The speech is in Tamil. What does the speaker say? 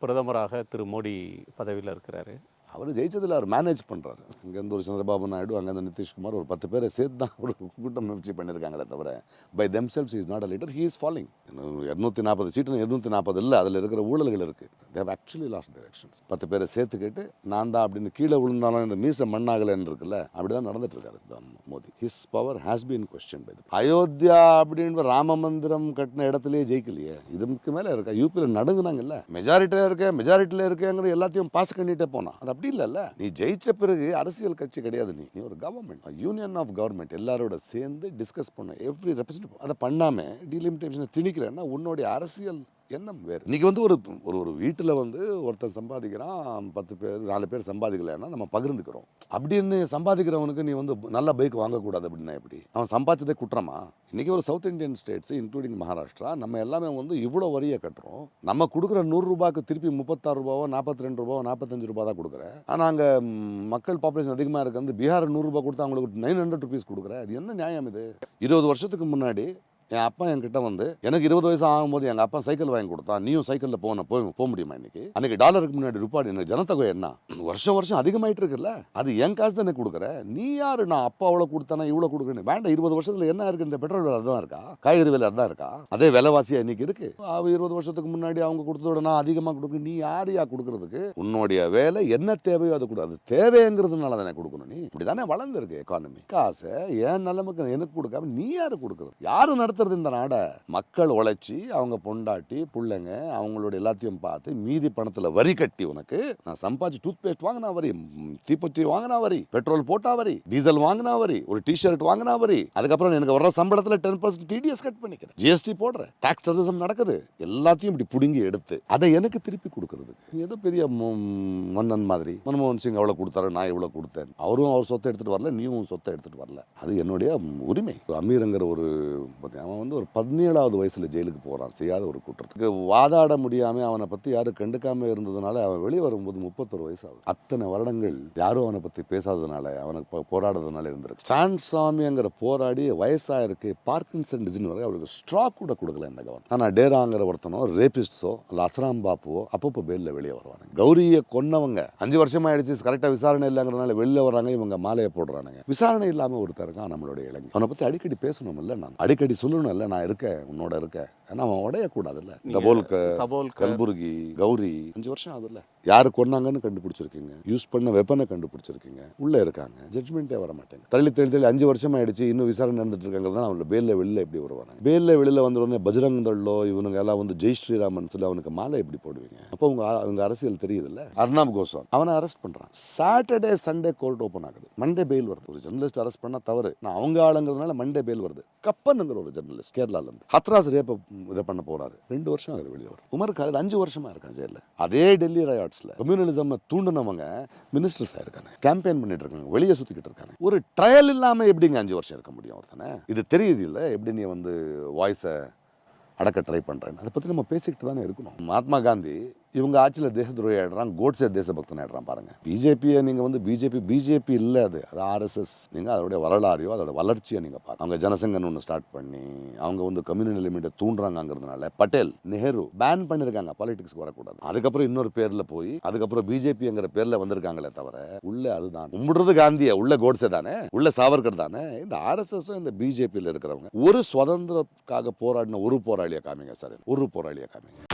பிரதமராக திரு மோடி பதவியில் இருக்கிறாரு. அவர் ஜெயிச்சதில் அவர் மேனேஜ் பண்ணுறாரு இங்கேருந்து ஒரு சந்திரபாபு நாயுடு அங்கேருந்து நிதிஷ்குமார் ஒரு பத்து பேரை சேர்த்து தான் ஒரு கூட்டம் முயற்சி பண்ணியிருக்காங்களே தவிர by themselves is not a leader he is following இரநூத்தி நாற்பது சீட்டு இரநூத்தி நாற்பது இல்லை அதில் இருக்கிற ஊழல்கள் இருக்குது they've actually lost the elections பத்து பேரை சேர்த்துக்கிட்டு நான் தான் அப்படின்னு கீழே விழுந்தாலும் இந்த மீச மண்ணாகலைன்னு இருக்குல்ல அப்படி தான் நடந்துட்டு இருக்காரு Modi his power has been question by Ayodhya அப்படின்னு ராம மந்திரம் கட்டின இடத்துலயே ஜெயிக்கலையே. இதுக்கு மேலே இருக்கா? யூபியில் நடங்குனாங்கல்ல. மெஜாரிட்டியில் இருக்கேன் மெஜாரிட்டியில் இருக்கேங்கிற எல்லாத்தையும் பாஸ் பண்ணிட்டே போனான். அது அப்படி இல்லைல்ல. நீ ஜெயிச்ச பிறகு அரசியல் கட்சி கிடையாது நீ. நீ ஒரு கவர்மெண்ட் யூனியன் ஆஃப் கவர்மெண்ட் எல்லாரோட சேர்ந்து டிஸ்கஸ் பண்ண. எவ்ரி ரெப்ரசன்ட் அதை பண்ணாமல் டிலிமிட்டேஷனை திணிக்கிறேன்னா உன்னுடைய அரசியல் எண்ணம் வேறு. இன்றைக்கி வந்து ஒரு ஒரு ஒரு வீட்டில் வந்து ஒருத்தன் சம்பாதிக்கிறான் பத்து பேர் நாலு பேர் சம்பாதிக்கலைன்னா நம்ம பகிர்ந்துக்கிறோம். அப்படின்னு சம்பாதிக்கிறவனுக்கு நீ வந்து நல்ல பைக் வாங்கக்கூடாது அப்படின்னா எப்படி? அவன் சம்பாதிச்சதே குற்றமா? இன்றைக்கி ஒரு south Indian states including Maharashtra நம்ம எல்லாமே வந்து இவ்வளோ வரியை கட்டுறோம். நம்ம கொடுக்குற நூறுரூபாக்கு திருப்பி முப்பத்தாறு ரூபாவோ நாற்பத்தி ரெண்டு ரூபாவோ நாற்பத்தஞ்சு ரூபா தான் கொடுக்குறேன் ஆனால் அங்கே மக்கள் பாப்புலேஷன் அதிகமாக இருக்கு வந்து பீகார் நூறுரூபா கொடுத்தா அவங்களுக்கு நைன் ஹண்ட்ரட் ருபீஸ் கொடுக்குறேன் அது என்ன நியாயம் இது? இருபது வருஷத்துக்கு முன்னாடி என் அப்பா என்கிட்ட வந்து எனக்கு இருபது வயசு ஆகும்போது எங்கள் அப்பா சைக்கிள் வாங்கி கொடுத்தா நீயும் சைக்கிளில் போன போய் போக முடியுமா இன்னைக்கு? அன்னைக்கு டாலருக்கு முன்னாடி ரூபாய் எனக்கு ஜனத்தொகை என்ன? வருஷம் வருஷம் அதிகமாயிட்டு இருக்குல்ல. அது என் காசு எனக்கு கொடுக்குற? நீ யாரு? நான் அப்பா அவ்வளோ கொடுத்தானா இவ்வளோ கொடுக்குறேன் வேண்டாம் இருபது வருஷத்துல என்ன இருக்கு? இந்த பெட்ரோல் விலை அதான் இருக்கா? காய்கறி விலை அதான் இருக்கா? அதே விலைவாசியா இன்னைக்கு இருக்கு. அவ இருபது வருஷத்துக்கு முன்னாடி அவங்க கொடுத்ததோட நான் அதிகமாக கொடுக்க நீ யாரையா கொடுக்கறதுக்கு? உன்னுடைய வேலை என்ன தேவையோ அது கொடு. அது தேவைங்கிறதுனால தானே கொடுக்கணும் நீ. இப்படிதானே வளர்ந்துருக்கு எக்கானமி காசை ஏன் நிலைமைக்கு எனக்கு கொடுக்காம நீ யாரு கொடுக்குறது? யாரு நடத்த நடத்துறது இந்த நாடை மக்கள் உழைச்சி அவங்க பொண்டாட்டி பிள்ளைங்க அவங்களோட எல்லாத்தையும் பார்த்து மீதி பணத்துல வரி கட்டி உனக்கு நான் சம்பாதிச்சு டூத் பேஸ்ட் வாங்கினா வரி ம், வாங்கினா வரி பெட்ரோல் போட்டா வரி டீசல் வாங்கினா வரி ஒரு டிஷர்ட் வாங்கினா வரி அதுக்கப்புறம் எனக்கு வர்ற சம்பளத்துல டென் பர்சன்ட் டிடிஎஸ் கட் பண்ணிக்கிறேன். ஜிஎஸ்டி போடுறேன். டாக்ஸ் டெரரிசம் நடக்குது. எல்லாத்தையும் இப்படி புடுங்கி எடுத்து அதை எனக்கு திருப்பி கொடுக்கறது. ஏதோ பெரிய மன்னன் மாதிரி மன்மோகன் சிங் அவ்வளோ கொடுத்தாரு நான் இவ்வளோ கொடுத்தேன். அவரும் அவர் சொத்தை எடுத்துட்டு வரல நீயும் சொத்தை எடுத்துட்டு வரல. அது என்னுடைய உரிமை. அமீருங்கிற ஒரு அவன் வந்து ஒரு பதினேழாவது வயசில் ஜெயிலுக்கு போகிறான் செய்யாத ஒரு குற்றத்துக்கு. வாதாட முடியாமல் அவனை பற்றி யாரும் கண்டுக்காமல் இருந்ததுனால அவன் வெளியே வரும்போது முப்பத்தொரு வயசு ஆகுது. அத்தனை வருடங்கள் யாரும் அவனை பற்றி பேசாததுனால அவனுக்கு போராடுறதுனால இருந்திருக்கு. ஸ்டான் சாமிங்கிற போராடி வயசாக இருக்கு பார்க்கின்சன் டிசின் வரை அவருக்கு ஸ்ட்ராக் கூட கொடுக்கல இந்த கவர்மெண்ட் ஆனால் டேராங்கிற ஒருத்தனோ ரேபிஸ்டோ இல்லை அஸ்ராம் பாப்புவோ அப்பப்போ பெயில்ல வெளியே வருவாங்க கௌரியை கொன்னவங்க. அஞ்சு வருஷம் ஆயிடுச்சு கரெக்டாக விசாரணை இல்லைங்கிறனால வெளியில் வர்றாங்க இவங்க மாலையை போடுறானுங்க. விசாரணை இல்லாமல் ஒருத்தருக்கான் நம்மளுடைய இளைஞர் அவனை பற்றி அடிக்கடி பேசணும் இல்லை நான். அடிக்கடி சொல்லு இல்ல நான் இருக்கேன் உன்னோட இருக்கேன். ஏன்னா அவன் உடையக்கூடாது இல்ல தபோல்க தபோல்கர் கல்புர்கி கௌரி அஞ்சு வருஷம் ஆகுதுல்ல. யாரு கொன்னாங்கன்னு கண்டுபிடிச்சிருக்கீங்க. யூஸ் பண்ண வெப்பனை கண்டுபிடிச்சிருக்கீங்க. உள்ள இருக்காங்க. ஜட்மெண்ட்டே வர மாட்டேங்க தள்ளி தள்ளி தள்ளி அஞ்சு வருஷம் ஆயிடுச்சு இன்னும் விசாரணை நடந்துட்டு இருக்காங்க அவங்கள பேல்ல வெளில எப்படி வருவாங்க பேல்ல வெளியில வந்த உடனே பஜ்ரங் தள்ளோ இவனுங்க எல்லாம் வந்து ஜெய் ஸ்ரீராமன் சொல்லி அவனுக்கு மாலை எப்படி போடுவீங்க? அப்போ உங்க அவங்க அரசியல் தெரியுதுல்ல? அர்ணாப் கோஸ்வாமி. அவனை அரெஸ்ட் பண்றான். சாட்டர்டே சண்டே கோர்ட் ஓப்பன் ஆகுது. மண்டே பெயில் வருது. ஒரு ஜெர்னலிஸ்ட் அரெஸ்ட் பண்ணா தவறு. நான் அவங்க ஆளுங்கிறதுனால மண்டே பெயில் வருது. கப்பனுங்கிற ஒரு ஜெர்னலிஸ்ட் கேரளால இருந்து. ஹத்ராஸ் ரேப்ப இதை பண்ண போறாரு. ரெண்டு வருஷம் ஆகுது வெளியே வரும் உமர் காலித் அஞ்சு வருஷமா இருக்கான் ஜெயில அதே டெல்லி ரயாட்ஸ்ல கம்யூனலிசம் தூண்டினவங்க மினிஸ்டர்ஸ் ஆயிருக்காங்க. கேம்பெயின் பண்ணிட்டு இருக்காங்க. வெளியே சுத்திக்கிட்டு இருக்காங்க. ஒரு ட்ரையல் இல்லாம எப்படிங்க அஞ்சு வருஷம் இருக்க முடியும் ஒருத்தனை? இது தெரியுது இல்ல? எப்படி நீ வந்து வாய்ஸை அடக்க ட்ரை பண்ணுறேன் அதை பத்தி நம்ம பேசிக்கிட்டு தானே இருக்கணும். மகாத்மா காந்தி இவங்க ஆட்சியில் தேச துரோகி ஆயிடுறான் கோட்ஸே தேசபக்தன் ஆயிடுறான் பாருங்க. பிஜேபியை நீங்க வந்து பிஜேபி பிஜேபி இல்லை அது. அது ஆர்எஸ்எஸ். நீங்க அதோடைய வரலாறையோ அதோட வளர்ச்சியை நீங்க பார்க்க அவங்க ஜனசங்கன் ஒன்று ஸ்டார்ட் பண்ணி அவங்க வந்து கம்யூனல் லிமிட்டை தூண்டுறாங்கிறதுனால பட்டேல் நெஹ்ரு பேன் பண்ணியிருக்காங்க பாலிடிக்ஸ்க்கு வரக்கூடாது. அதுக்கப்புறம் இன்னொரு பேர்ல போய் அதுக்கப்புறம் பிஜேபிங்கிற பேர்ல வந்திருக்காங்களே தவிர உள்ள அதுதான். கும்பிடுறது காந்தியை. உள்ள கோட்ஸே தானே? உள்ள சாவர்கர் தானே? இந்த ஆர்எஸ்எஸும் இந்த பிஜேபியில் இருக்கிறவங்க ஒரு சுதந்திரக்காக போராடின ஒரு போராளியை காமிங்க சார். ஒரு போராளியை காமிங்க.